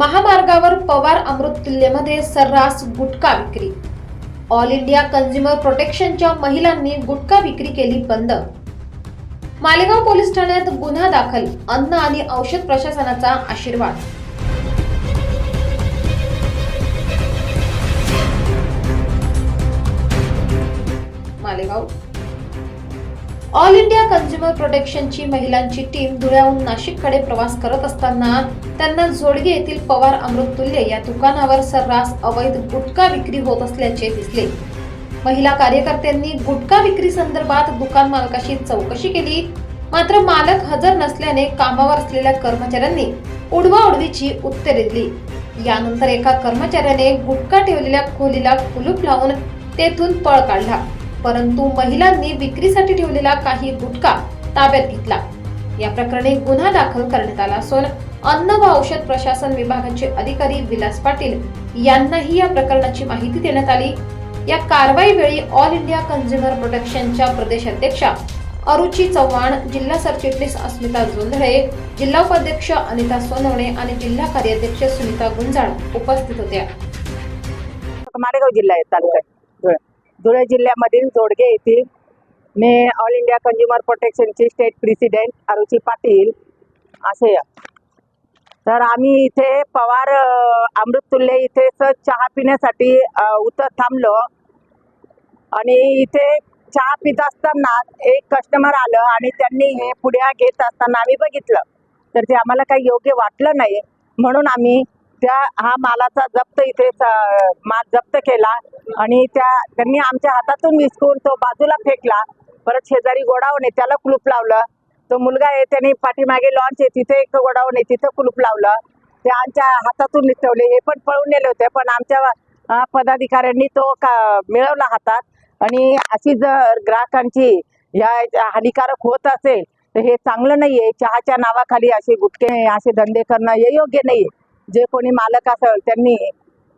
महामार्गावर पवार अमृत किल्लेमध्ये सर्रास गुटखा विक्री. ऑल इंडिया कन्झ्युमर प्रोटेक्शनच्या महिलांनी गुटखा विक्री केली बंद. मालेगाव पोलीस ठाण्यात गुन्हा दाखल अन्न आणि औषध प्रशासनाचा आशीर्वाद. मालेगाव ऑल इंडिया कन्झ्युमर प्रोटेक्शनची महिलांची टीम धुळ्याहून नाशिककडे प्रवास करत असताना त्यांना जोडगे येथील पवार अमृततुल्य या दुकानावर सर्रास अवैध गुटखा विक्री होत असल्याचे दिसले. महिला कार्यकर्त्यांनी गुटखा विक्री संदर्भात दुकान मालकाशी चौकशी केली. मात्र मालक हजर नसल्याने कामावर असलेल्या कर्मचाऱ्यांनी उडवाउडवीची उत्तरे दिली. यानंतर एका कर्मचाऱ्याने गुटखा ठेवलेल्या खोलीला कुलूप लावून तेथून पळ काढला. परंतु महिलांनी विक्रीसाठी ठेवलेला काही गुटखा ताब्यात घेतला. या प्रकरणी गुन्हा दाखल करण्यात आला असून अन्न व औषध प्रशासन विभागाचे अधिकारी विलास पाटील यांनाही या प्रकरणाची माहिती देण्यात आली. या कारवाई वेळी ऑल इंडिया कन्झ्युमर प्रोटेक्शनच्या प्रदेशाध्यक्षा अरुची चव्हाण जिल्हा सरचिटणीस अस्मिता जोंधळे जिल्हा उपाध्यक्ष अनिता सोनवणे आणि जिल्हा कार्याध्यक्ष सुनीता गुंजाळ उपस्थित होत्या. मालेगाव जिल्हा आहे तालुक्यात. धुळे जिल्ह्यामधील जोडगे येथील मी ऑल इंडिया कंझ्युमर प्रोटेक्शनची स्टेट प्रेसिडेंट अरुची पाटील असे तर आम्ही इथे पवार अमृततुल्य इथे चहा पिण्यासाठी अ, उतर थांबलो. आणि इथे चहा पित असताना एक कस्टमर आलं आणि त्यांनी हे पुढ्या घेत असताना आम्ही बघितलं. तर ते आम्हाला काही योग्य वाटलं नाही. म्हणून आम्ही त्या हा मालाचा जप्त इथे माल जप्त केला आणि त्या त्यांनी आमच्या हातातून विसकून तो बाजूला फेकला. परत शेजारी गोडाऊन आहे त्याला कुलूप लावलं. तो मुलगा आहे त्याने पाठीमागे लॉन्च आहे तिथे एक गोडाऊन आहे तिथं कुलूप लावलं. ते आमच्या हातातून निसटवले हे पण पळून नेले होते पण आमच्या पदाधिकाऱ्यांनी तो का मिळवला हातात. आणि अशी जर ग्राहकांची या हानिकारक होत असेल तर हे चांगलं नाहीये. चहाच्या नावाखाली असे गुटके असे धंदे करणं हे योग्य नाहीये. जे कोणी मालक असेल त्यांनी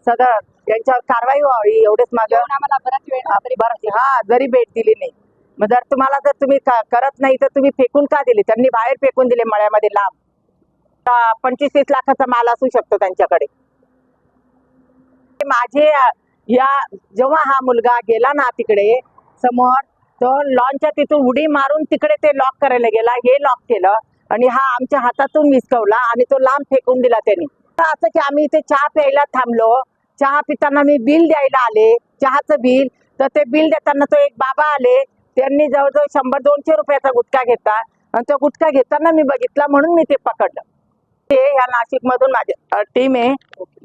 सदर त्यांच्यावर कारवाई व्हावी एवढेच माझं आम्हाला बराच वेळ हा जरी भेट दिली नाही. मग जर तुम्हाला जर तुम्ही क- करत नाही तर तुम्ही फेकून का दिले? त्यांनी बाहेर फेकून दिले मळ्यामध्ये लांब. पंचवीस तीस लाखाचा माल असू शकतो त्यांच्याकडे. माझे या जेव्हा हा मुलगा गेला ना तिकडे समोर तो लॉनच्या तिथून उडी मारून तिकडे ते लॉक करायला गेला. हे लॉक केलं आणि हा आमच्या हातातून विसकवला आणि तो लांब फेकून दिला त्यांनी. तर असं की आम्ही इथे चहा प्यायला थांबलो. चहा पिताना मी बिल द्यायला आले. चहाचं बिल. तर ते बिल देताना तो एक बाबा आले. त्यांनी जवळजवळ शंभर दोनशे रुपयाचा गुटखा घेतला. आणि तो गुटखा घेताना मी बघितला म्हणून मी ते पकडलं. ते या नाशिक मधून माझे टीम आहे.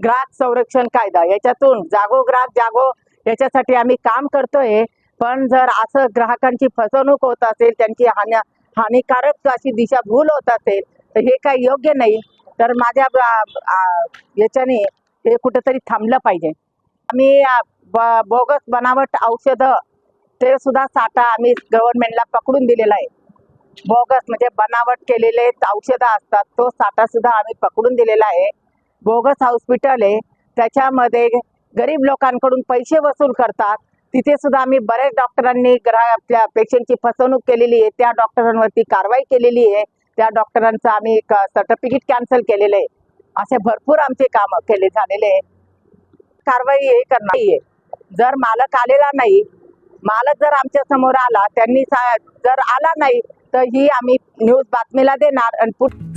ग्राहक संरक्षण कायदा. याच्यातून जागो ग्राहक जागो. याच्यासाठी आम्ही काम करतोय. पण जर असं ग्राहकांची फसवणूक होत असेल त्यांची हानी हानिकारक अशी दिशा भूल होत असेल तर हे काही योग्य नाही. तर माझ्या याच्याने हे कुठेतरी थांबलं पाहिजे. आम्ही ब- बोगस बनावट औषधं ते सुद्धा साठा आम्ही गव्हर्नमेंटला पकडून दिलेला आहे. बोगस म्हणजे बनावट केलेले औषधं असतात तो साठा सुद्धा आम्ही पकडून दिलेला आहे. बोगस हॉस्पिटल आहे त्याच्यामध्ये गरीब लोकांकडून पैसे वसूल करतात. तिथे सुद्धा आम्ही बऱ्याच डॉक्टरांनी ग्राह आपल्या पेशंटची फसवणूक केलेली आहे त्या डॉक्टरांवरती कारवाई केलेली आहे. त्या डॉक्टरांचं आम्ही सर्टिफिकेट कॅन्सल केलेलं आहे. असे भरपूर आमचे काम केले झालेले कारवाई हे करणार आहे जर मालक आलेला नाही मालक जर आमच्यासमोर आला त्यांनी जर आला नाही तर ही आम्ही न्यूज बातमीला देणार आणि पुढे